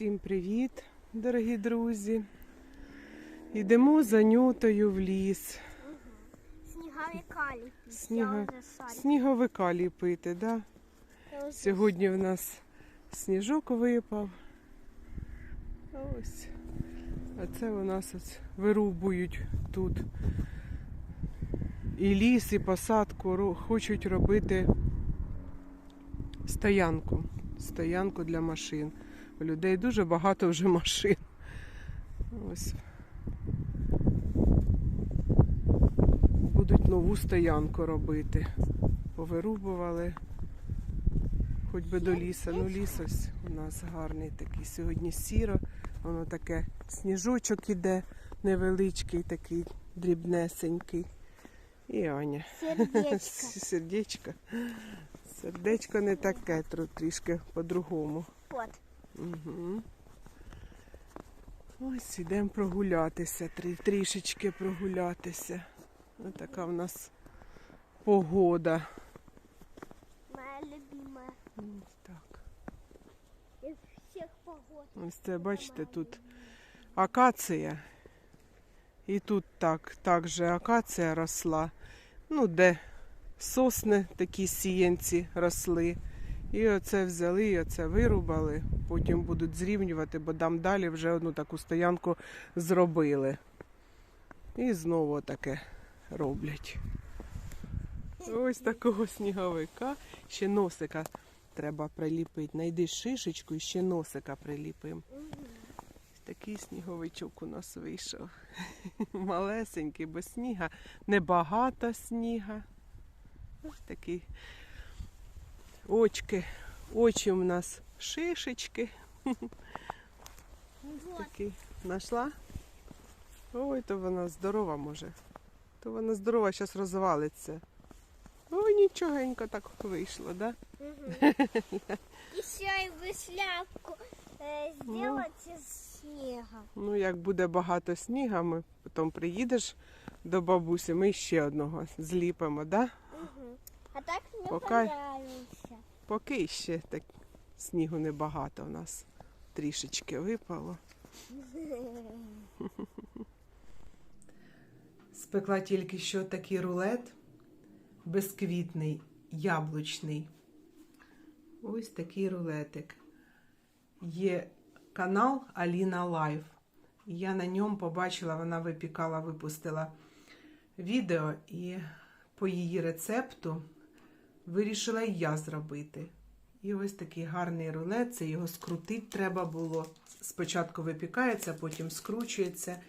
Всім привіт, дорогі друзі. Йдемо за нютою в ліс. Сніговика ліпить. Сніго- Я вже шарю. Сніговика ліпити, да? Сьогодні в нас сніжок випав. Ось. А це у нас ось вирубують тут. І ліс, і посадку хочуть робити стоянку. Стоянку для машин. У людей дуже багато вже машин. Ось. Будуть нову стоянку робити. Повирубували. Хоч би до ліса. Ну ліс ось у нас гарний такий. Сьогодні сіро, воно таке сніжочок іде, невеличкий, такий дрібнесенький. І Аня. сердечко. Сердечко. Сердечко не таке, трішки по-другому. От. Угу. Ось ідемо прогулятися, трі, трішечки прогулятися. Ось така в нас погода. Моя любимая. Ось так. Из всех погод. Ось це, бачите, тут акація. І тут так, так же акація росла. Ну, де сосни такі сіянці росли. І оце взяли, і оце вирубали. Потім будуть зрівнювати, бо там далі вже одну таку стоянку зробили. І знову таке роблять. Ось такого сніговика. Ще носика треба приліпити. Найди шишечку і ще носика приліпимо. Такий сніговичок у нас вийшов. Малесенький, бо сніга небагато сніга. Ось такий. Очки. Очі у нас шишечки. Вот. Такий. Нашла? Ой, то вона здорова може. То вона здорова, зараз розвалиться. Ой, нічогенько так вийшло, да? Еще и бы шляпку э, сделать из снега. Ну, як буде багато сніга, ми потім приїдеш до бабусі, ми ще одного зліпимо, да? Мгм. А так мне Пока- понравился. Поки ще так снігу небагато у нас трішечки випало. Спекла тільки що такий рулет безквітний, яблучний. Ось такий рулетик. Є канал Аліна Лайф. Я на ньому побачила, вона випікала, випустила відео і по її рецепту вирішила і я зробити. І ось такий гарний рулет, це його скрутити треба було. Спочатку випікається, потім скручується.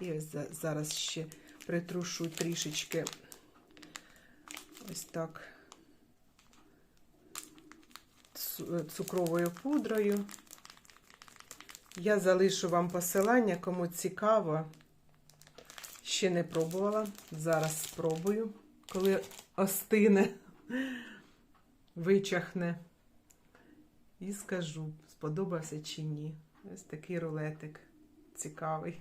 І ось зараз ще притрушу трішечки ось так цукровою пудрою. Я залишу вам посилання, кому цікаво. Ще не пробувала. Зараз спробую, коли остине, вичахне. І скажу, сподобався чи ні. Ось такий рулетик цікавий.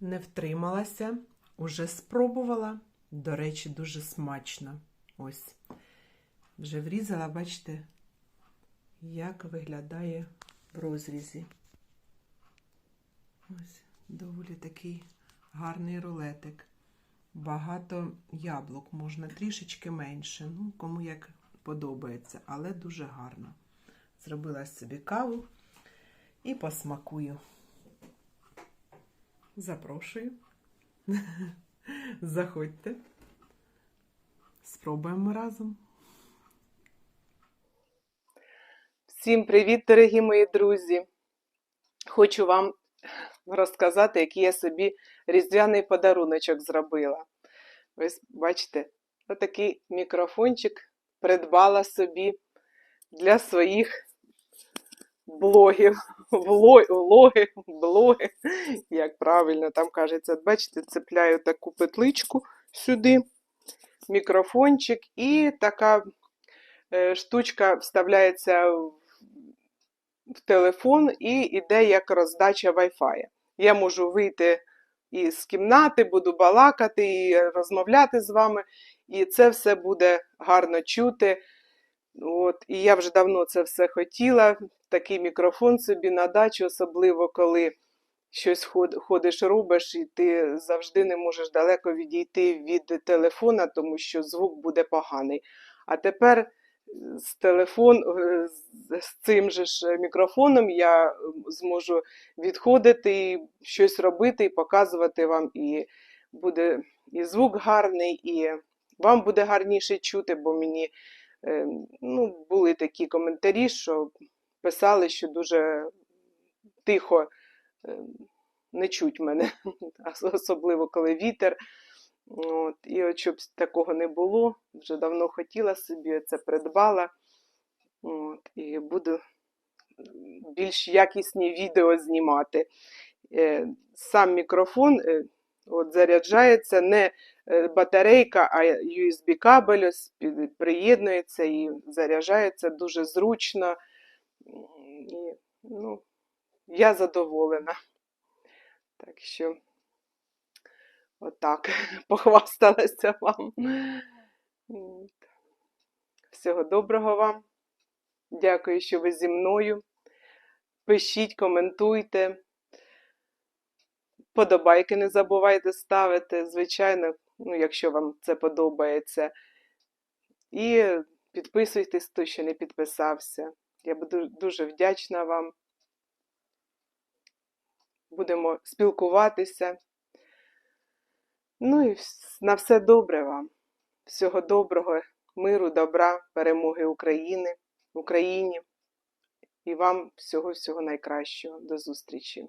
Не втрималася, уже спробувала. До речі, дуже смачно. Ось. Вже врізала, бачите, як виглядає в розрізі. Ось доволі такий гарний рулетик. Багато яблук, можна трішечки менше. Ну, кому як подобається, але дуже гарно. Зробила собі каву і посмакую. Запрошую. Заходьте. Спробуємо разом. Всім привіт, дорогі мої друзі! Хочу вам розказати, який я собі різдвяний подаруночок зробила. Ось бачите, отакий мікрофончик придбала собі для своїх блогів. Влоги, блоги, як правильно там кажеться. Бачите, цепляю таку петличку сюди, мікрофончик, і така е, штучка вставляється в в телефон і йде як роздача Wi-Fi. Я можу вийти із кімнати, буду балакати і розмовляти з вами, і це все буде гарно чути. От, і я вже давно це все хотіла. Такий мікрофон собі на дачу, особливо коли щось ходиш, робиш, і ти завжди не можеш далеко відійти від телефона, тому що звук буде поганий. А тепер з телефон, е, з- цим же ж мікрофоном я е, зможу відходити і щось робити і показувати вам, і буде і звук гарний, і вам буде гарніше чути, бо мені е, ну, були такі коментарі, що писали, що дуже тихо е, не чуть мене, особливо коли вітер. От, і от щоб такого не було, вже давно хотіла собі це придбала. От, і буду більш якісні відео знімати. Е, Сам мікрофон е, от, заряджається не е, батарейка, а USB кабель приєднується і заряджається дуже зручно. І, ну, я задоволена. Так що, отак, похвасталася вам. Всього доброго вам. Дякую, що ви зі мною. Пишіть, коментуйте. Подобайки не забувайте ставити, звичайно, ну, якщо вам це подобається. І підписуйтесь, хто ще не підписався. Я буду дуже вдячна вам. Будемо спілкуватися. Ну і на все добре вам. Всього доброго, миру, добра, перемоги України, Україні. І вам всього-всього найкращого. До зустрічі!